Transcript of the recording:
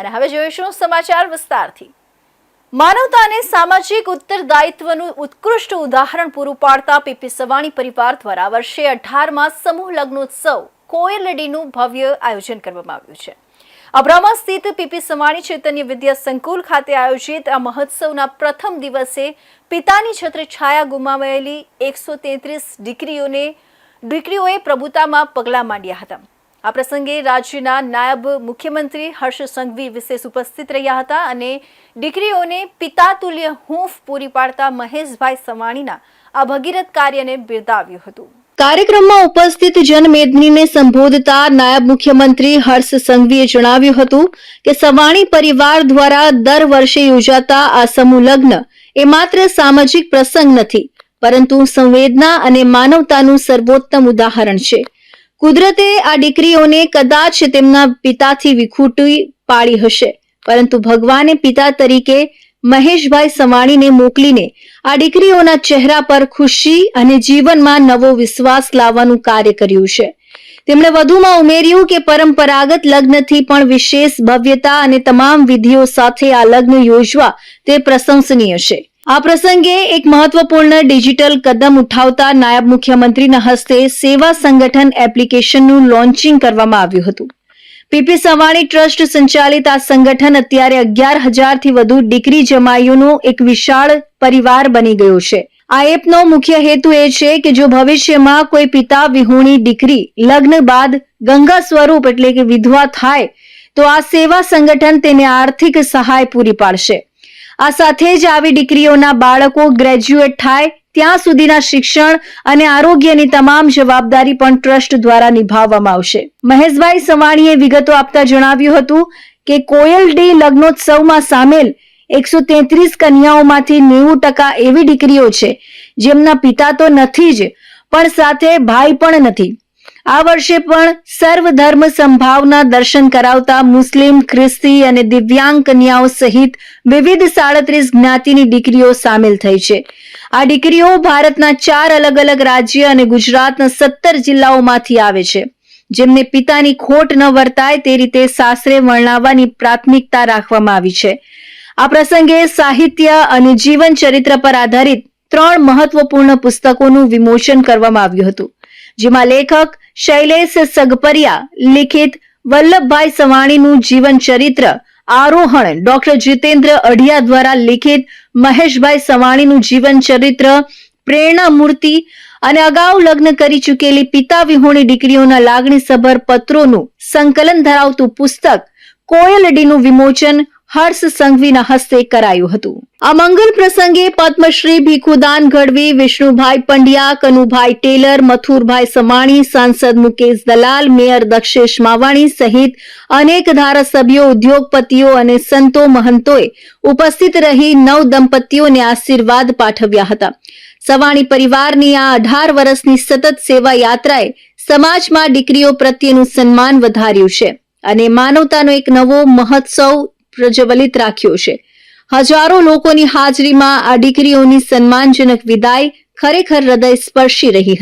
અને હવે જોઈશું સમાચાર વિસ્તારથી. માનવતા અને સામાજિક ઉત્તરદાયિત્વનું ઉત્કૃષ્ટ ઉદાહરણ પૂરું પાડતા પીપી સવાણી પરિવાર દ્વારા વર્ષે અઢારમાં સમૂહ લગ્નોત્સવ, કોયલડીનું ભવ્ય આયોજન કરવામાં આવ્યું છે. અબ્રામા સ્થિત પીપી સવાણી ચૈતન્ય વિદ્યા સંકુલ ખાતે આયોજિત આ મહોત્સવના પ્રથમ દિવસે પિતાની છત્રે છાયા ગુમાવેલી એકસો તેત્રીસ દીકરીઓને દીકરીઓએ પ્રભુતામાં પગલાં માંડ્યા હતા. આ પ્રસંગે રાજ્યના નાયબ મુખ્યમંત્રી હર્ષ સંઘવી વિશેષ ઉપસ્થિત રહ્યા હતા અને દીકરીઓને પિતાતુલ્ય હૂંફ પૂરી પાડતા મહેશભાઈ સવાણીના આ ભગીરથ કાર્યને બિરદાવ્યું હતું. કાર્યક્રમમાં ઉપસ્થિત જનમેદનીને સંબોધતા નાયબ મુખ્યમંત્રી હર્ષ સંઘવીએ જણાવ્યું હતું કે સવાણી પરિવાર દ્વારા દર વર્ષે યોજાતા આ સમૂહ લગ્ન એ માત્ર સામાજિક પ્રસંગ નથી, પરંતુ સંવેદના અને માનવતાનું સર્વોત્તમ ઉદાહરણ છે. કુદરતે આ દીકરીઓને કદાચ તેમના પિતાથી વિખૂટી પાડી હશે. પરંતુ ભગવાને પિતા તરીકે મહેશભાઈ સવાણીને મોકલીને આ દીકરીઓના ચહેરા પર ખુશી અને જીવનમાં નવો વિશ્વાસ લાવવાનું કાર્ય કર્યું છે. તેમણે વધુમાં ઉમેર્યું કે પરંપરાગત લગ્નથી પણ વિશેષ ભવ્યતા અને તમામ વિધિઓ સાથે આ લગ્ન યોજવા તે પ્રશંસનીય છે. આ પ્રસંગે એક મહત્વપૂર્ણ ડિજિટલ કદમ ઉઠાવતા નાયબ મુખ્યમંત્રીના હસ્તે સેવા સંગઠન એપ્લિકેશનનું લોન્ચિંગ કરવામાં આવ્યું હતું. પીપી સવાણી ટ્રસ્ટ સંચાલિત આ સંગઠન અત્યારે અગિયાર હજારથી વધુ ડિગ્રી જમાઈઓનો એક વિશાળ પરિવાર બની ગયો છે. આ એપનો મુખ્ય હેતુ એ છે કે જો ભવિષ્યમાં કોઈ પિતા વિહોણી દીકરી લગ્ન બાદ ગંગા સ્વરૂપ એટલે કે વિધવા થાય, તો આ સેવા સંગઠન તેને આર્થિક સહાય પૂરી પાડશે. આ સાથે જ આવી દીકરીઓના બાળકો ગ્રેજ્યુએટ થાય ત્યાં સુધીના શિક્ષણ અને આરોગ્યની તમામ જવાબદારી પણ ટ્રસ્ટ દ્વારા નિભાવવામાં આવશે. મહેશભાઈ સવાણીએ વિગતો આપતા જણાવ્યું હતું કે કોયલ ડી લગ્નોત્સવમાં સામેલ એકસો તેત્રીસ કન્યાઓમાંથી નેવું ટકા એવી દીકરીઓ છે જેમના પિતા તો નથી જ, પણ સાથે ભાઈ પણ નથી. આ વર્ષે પણ સર્વ ધર્મ સંભાવના દર્શન કરાવતા મુસ્લિમ, ખ્રિસ્તી અને દિવ્યાંગ કન્યાઓ સહિત વિવિધ સાડત્રીસ જ્ઞાતિની દીકરીઓ સામેલ થઈ છે. આ દીકરીઓ ભારતના ચાર અલગ અલગ રાજ્ય અને ગુજરાતના સત્તર જિલ્લાઓમાંથી આવે છે. જેમને પિતાની ખોટ ન વર્તાય તે રીતે સાસરે વર્ણાવવાની પ્રાથમિકતા રાખવામાં આવી છે. આ પ્રસંગે સાહિત્ય અને જીવન ચરિત્ર પર આધારિત ત્રણ મહત્વપૂર્ણ પુસ્તકોનું વિમોચન કરવામાં આવ્યું હતું. જેમાં લેખક શૈલેષ સગપરિયા, લિખિત વલ્લભભાઈ સવાણીનું જીવન ચરિત્ર, આરોહણ ડોક્ટર જીતેન્દ્ર અઢિયા દ્વારા લિખિત મહેશભાઈ સવાણીનું જીવન ચરિત્ર પ્રેરણા મૂર્તિ અને અગાઉ લગ્ન કરી ચૂકેલી પિતા વિહોણી દીકરીઓના લાગણીસભર પત્રોનું સંકલન ધરાવતું પુસ્તક કોયલડીનું વિમોચન હર્ષ સંઘવીના હસ્તે કરાયું હતું. આ મંગલ પ્રસંગે પદ્મશ્રી ભીખુદાન ગઢવી, વિષ્ણુભાઈ પંડ્યા, કનુભાઈ ટેલર, મથુરભાઈ સમાણી, સાંસદ મુકેશ દલાલ, મેયર દક્ષેશ માવાણી સહિત અનેક ધારાસભ્યો, ઉદ્યોગપતિઓ અને સંતો મહંતોએ ઉપસ્થિત રહી નવ દંપતીઓને આશીર્વાદ પાઠવ્યા હતા. સવાણી પરિવારની આ અઢાર વર્ષની સતત સેવા યાત્રાએ સમાજમાં દીકરીઓ પ્રત્યેનું સન્માન વધાર્યું છે અને માનવતાનો એક નવો મહોત્સવ પ્રજ્વલિત રાખ્યો છે. હજારો લોકોની હાજરીમાં આ દીકરીઓની સન્માનજનક વિદાય ખરેખર હૃદય સ્પર્શી રહી હતી.